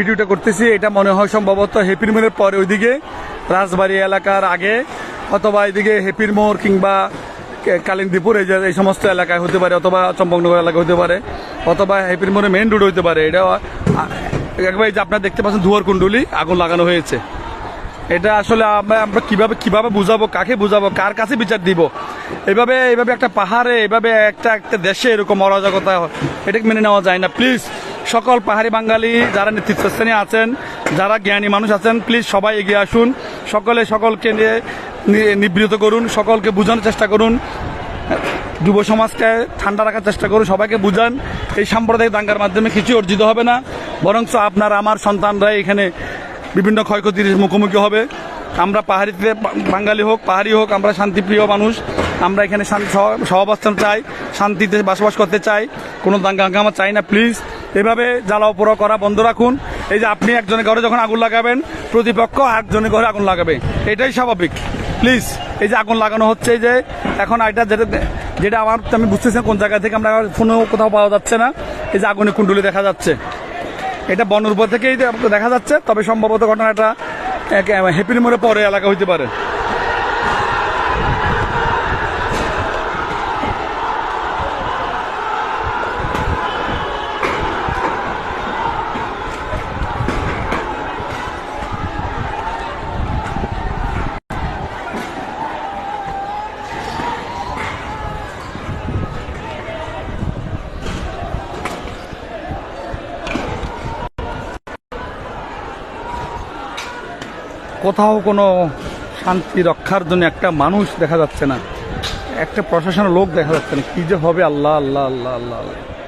ভিডিওটা করতেছি, এটা মনে হয় সম্ভবত হেপির মোড়ের পরে ওইদিকে, রাজবাড়ি এলাকার আগে, অথবা এদিকে হেপির মোড় কিংবা কালিন্দীপুর, এই যে এই সমস্ত এলাকায় হতে পারে, অথবা চম্পকনগর এলাকা হতে পারে, অথবা হেপির মোড়ে মেন রোড হতে পারে। এটা একবার যে আপনারা দেখতে পাচ্ছেন দুয়ার কুণ্ডলি, আগুন লাগানো হয়েছে। এটা আসলে আমরা আমরা কীভাবে, কীভাবে বুঝাবো, কাকে বুঝাবো, কার কাছে বিচার দিব? এভাবে এভাবে একটা পাহাড়ে, এভাবে একটা একটা দেশে এরকম অরাজকতা, এটা মেনে নেওয়া যায় না। প্লিজ সকল পাহাড়ি বাঙালি যারা নেতৃত্বস্থানীয় আছেন, যারা জ্ঞানী মানুষ আছেন প্লিজ সবাই এগিয়ে আসুন। সকলে সকলকে নিয়ে নিবৃত করুন, সকলকে বোঝানোর চেষ্টা করুন। যুব সমাজকে ঠান্ডা রাখার চেষ্টা করুন, সবাইকে বুঝান। এই সাম্প্রদায়িক দাঙ্গার মাধ্যমে কিছু অর্জিত হবে না। বরঞ্চ আপনার, আমার সন্তানরা এখানে বিভিন্ন ক্ষয়ক্ষতির মুখোমুখি হবে। আমরা পাহাড়িতে বাঙালি হোক, পাহাড়ি হোক, আমরা শান্তিপ্রিয় মানুষ। আমরা এখানে সহাবস্থান চাই, শান্তিতে বসবাস করতে চাই। কোনো দাঙ্গা হাঙ্গামা চাই না প্লিজ এভাবে জ্বালাও পোড়া করা বন্ধ রাখুন। এই যে আপনি একজনের ঘরে যখন আগুন লাগাবেন, প্রতিপক্ষ আরেকজনের ঘরে আগুন লাগাবে। এটাই স্বাভাবিক। প্লিজ, এই যে আগুন লাগানো হচ্ছে যে এখন এটা যেটা যেটা আমার, আমি বুঝতেছি কোন জায়গা থেকে আমরা ফোনেও কোথাও পাওয়া যাচ্ছে না। এই যে আগুনের কুণ্ডলি দেখা যাচ্ছে। এটা বনের থেকেই দেখা যাচ্ছে, তবে সম্ভবত ঘটনাটা হ্যাপির মোড়ে পরে এলাকা হইতে পারে। কোথাও কোনো শান্তি রক্ষার জন্য একটা মানুষ দেখা যাচ্ছে না। একটা প্রশাসনের লোক দেখা যাচ্ছে না। কী যে হবে আল্লাহ আল্লাহ আল্লাহ আল্লাহ আল্লাহ।